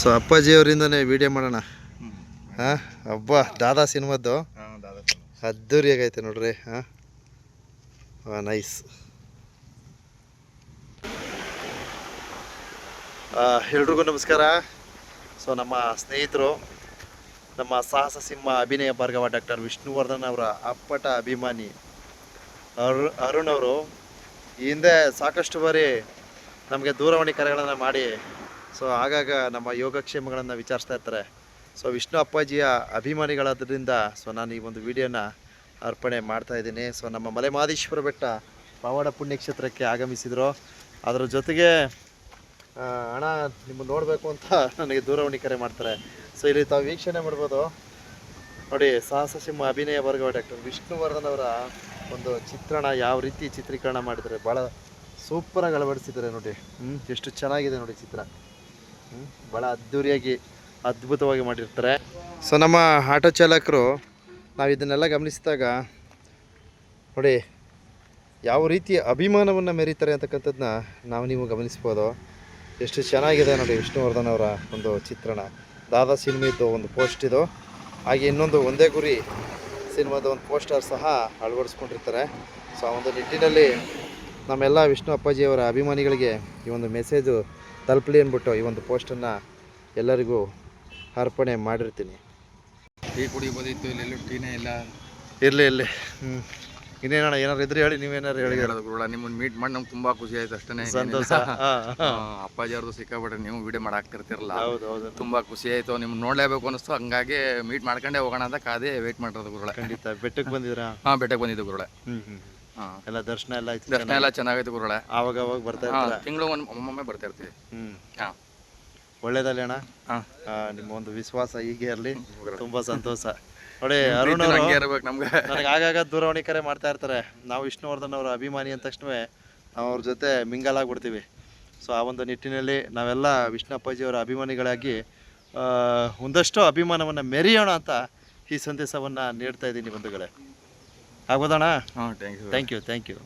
So ಅಪ್ಪಾಜಿಯವರಿಂದನೇ video ಮಾಡೋಣ. ಹಾಂ? ಅಬ್ಬಾ ದಾದಾ ಸಿನಿಮಾದ್ದು? ಅದ್ದೂರಿಯಾಗೈತೆ ನೋಡ್ರಿ ಹಾಂ? ಹಾಂ ನೈಸ್ ಎಲ್ರಿಗೂ ನಮಸ್ಕಾರ. ಸೊ ನಮ್ಮ ಸ್ನೇಹಿತರು ನಮ್ಮ ಸಾಹಸ ಸಿಂಹ ಅಭಿನಯ ಭಾರ್ಗವ ಡಾಕ್ಟರ್ ವಿಷ್ಣುವರ್ಧನ್ ಅವರ ಅಪ್ಪಟ ಅಭಿಮಾನಿ ಅರು ಅರುಣ್ ಅವರು ಈ ಹಿಂದೆ ಸಾಕಷ್ಟು ಬಾರಿ ನಮಗೆ ದೂರವಾಣಿ ಕರೆಗಳನ್ನು ಮಾಡಿ ಸೊ ಆಗಾಗ ನಮ್ಮ ಯೋಗಕ್ಷೇಮಗಳನ್ನು ವಿಚಾರಿಸ್ತಾ ಇರ್ತಾರೆ. ಸೊ ವಿಷ್ಣು ಅಪ್ಪಾಜಿಯ ಅಭಿಮಾನಿಗಳಾದ್ರಿಂದ ಸೊ ನಾನು ಈ ಒಂದು ವಿಡಿಯೋನ ಅರ್ಪಣೆ ಮಾಡ್ತಾ ಇದ್ದೀನಿ. ಸೊ ನಮ್ಮ ಮಲೆ ಮಹದೇಶ್ವರ ಬೆಟ್ಟ ಪವಾಡ ಪುಣ್ಯಕ್ಷೇತ್ರಕ್ಕೆ ಆಗಮಿಸಿದರು. ಅದರ ಜೊತೆಗೆ ಹಣ ನಿಮ್ಮನ್ನು ನೋಡಬೇಕು ಅಂತ ನನಗೆ ದೂರವಾಣಿ ಕರೆ ಮಾಡ್ತಾರೆ. ಸೊ ಇಲ್ಲಿ ತಾವು ವೀಕ್ಷಣೆ ಮಾಡ್ಬೋದು. ನೋಡಿ, ಸಾಹಸ ಸಿಂಹ ಅಭಿನಯ ವರ್ಗ ಡಾಕ್ಟರ್ ವಿಷ್ಣುವರ್ಧನ್ ಅವರ ಒಂದು ಚಿತ್ರಣ ಯಾವ ರೀತಿ ಚಿತ್ರೀಕರಣ ಮಾಡಿದ್ದಾರೆ ಭಾಳ ಸೂಪರಾಗಿ ಅಳವಡಿಸಿದ್ದಾರೆ ನೋಡಿ. ಹ್ಞೂ ಎಷ್ಟು ಚೆನ್ನಾಗಿದೆ ನೋಡಿ ಚಿತ್ರ. ಭಾಳ ಅದ್ಧೂರಿಯಾಗಿ ಅದ್ಭುತವಾಗಿ ಮಾಡಿರ್ತಾರೆ. ಸೊ ನಮ್ಮ ಆಟೋ ಚಾಲಕರು ನಾವು ಇದನ್ನೆಲ್ಲ ಗಮನಿಸಿದಾಗ, ನೋಡಿ, ಯಾವ ರೀತಿ ಅಭಿಮಾನವನ್ನು ಮೆರೀತಾರೆ ಅಂತಕ್ಕಂಥದ್ದನ್ನ ನಾವು ನೀವು ಗಮನಿಸ್ಬೋದು. ಎಷ್ಟು ಚೆನ್ನಾಗಿದೆ ನೋಡಿ ವಿಷ್ಣುವರ್ಧನ್ ಅವರ ಒಂದು ಚಿತ್ರಣ. ದಾದಾ ಸಿನಿಮಾದ್ದು ಒಂದು ಪೋಸ್ಟ್ ಇದು. ಹಾಗೆ ಇನ್ನೊಂದು ಒಂದೇ ಗುರಿ ಸಿನಿಮಾದ ಒಂದು ಪೋಸ್ಟರ್ ಸಹ ಅಳವಡಿಸ್ಕೊಂಡಿರ್ತಾರೆ. ಸೊ ಆ ಒಂದು ನಿಟ್ಟಿನಲ್ಲಿ ನಮ್ಮೆಲ್ಲ ವಿಷ್ಣು ಅಪ್ಪಾಜಿಯವರ ಅಭಿಮಾನಿಗಳಿಗೆ ಈ ಒಂದು ಮೆಸೇಜು ತಲುಪಲಿ ಅಂದ್ಬಿಟ್ಟು ಈ ಒಂದು ಪೋಸ್ಟನ್ನು ಎಲ್ಲರಿಗೂ ಅರ್ಪಣೆ ಮಾಡಿರ್ತೀನಿ. ಟೀ ಕುಡಿ ಬಂದಿತ್ತು ಇಲ್ಲೆಲ್ಲೂ ಟೀನೇ ಇಲ್ಲ. ಇರಲಿ ಇರಲಿ. ಹ್ಞೂ ಇನ್ನೇನಣ್ಣ ಏನಾರು ಇದ್ರೆ ಹೇಳಿ ನೀವೇನಾರು ಹೇಳಿ. ಹೇಳೋದು ಗುರುಳ ನಿಮ್ಮನ್ನ ಮೀಟ್ ಮಾಡಿ ನಮ್ಗೆ ತುಂಬಾ ಖುಷಿ ಆಯ್ತು ಅಷ್ಟೇ. ಸಂತೋಷ. ಅಪ್ಪಾಜಿ ಅವ್ರದ್ದು ಸಿಕ್ಕಾಬಿಟ್ರೆ ನೀವು ವಿಡಿಯೋ ಮಾಡಾಕ್ತಿರ್ತಿರಲ್ಲ. ಹೌದು ಹೌದು. ತುಂಬಾ ಖುಷಿ ಆಯ್ತು. ನಿಮ್ಗೆ ನೋಡಲೇಬೇಕು ಅನಿಸ್ತು ಹಂಗಾಗಿ ಮೀಟ್ ಮಾಡ್ಕೊಂಡೇ ಹೋಗೋಣ ಅಂತ ಕಾದೇ ವೇಟ್ ಮಾಡಿರೋದು ಗುರುಳ ಖಂಡಿತ. ಬೆಟ್ಟಕ್ಕೆ ಬಂದಿದ್ರಾ ಹಾ ಬೆಟ್ಟಕ್ಕೆ ಬಂದಿದ್ದು ಗುರುಳೆ ಹ್ಞೂ ಹ್ಞೂ ಎಲ್ಲ ದರ್ಶನ ಎಲ್ಲ ಆಯ್ತು ದರ್ಶನ ಎಲ್ಲ ಚೆನ್ನಾಗೈತೆ ಗುರುಗಳೇ. ಆವಾಗ ಅವಾಗ ಬರ್ತಾ ಇರ್ತೀರ? ತಿಂಗಳು ಒಂದು ಒಮ್ಮೊಮ್ಮೆ ಬರ್ತಾ ಇರ್ತೀವಿ ಹ್ಮ್. ಹಾ. ಒಳ್ಳೇದಲ್ಲ ಅಣ್ಣ? ಆ, ನಿಮ್ಮ ಒಂದು ವಿಶ್ವಾಸ ಹೀಗೆ ಇರಲಿ. ತುಂಬಾ ಸಂತೋಷ. ನೋಡಿ ಅರುಣ್ ಅವರು ಹಂಗೆ ಇರ್ಬೇಕು ನಮ್ಗೆ. ನನಗೆ ಆಗಾಗ ದೂರವಾಣಿ ಕರೆ ಮಾಡ್ತಾ ಇರ್ತಾರೆ. ನಾವು ವಿಷ್ಣುವರ್ಧನ್ ಅವರ ಅಭಿಮಾನಿ ಅಂದ ತಕ್ಷಣವೇ ನಾವು ಅವ್ರ ಜೊತೆ ಮಿಂಗಲ್ ಆಗ್ಬಿಡ್ತೀವಿ. ಸೊ ಆ ಒಂದು ನಿಟ್ಟಿನಲ್ಲಿ ನಾವೆಲ್ಲ ವಿಷ್ಣುಪ್ಪಾಜಿ ಅವರ ಅಭಿಮಾನಿಗಳಾಗಿ ಆ, ಒಂದಷ್ಟು ಅಭಿಮಾನವನ್ನು ಮೆರೆಯೋಣ ಅಂತ ಈ ಸಂದೇಶವನ್ನು ನೀಡ್ತಾ ಇದ್ದೀನಿ ಬಂಧುಗಳೇ. ಆಗ್ಬೋದಣ್ಣ ಹಾ thank you thank you thank you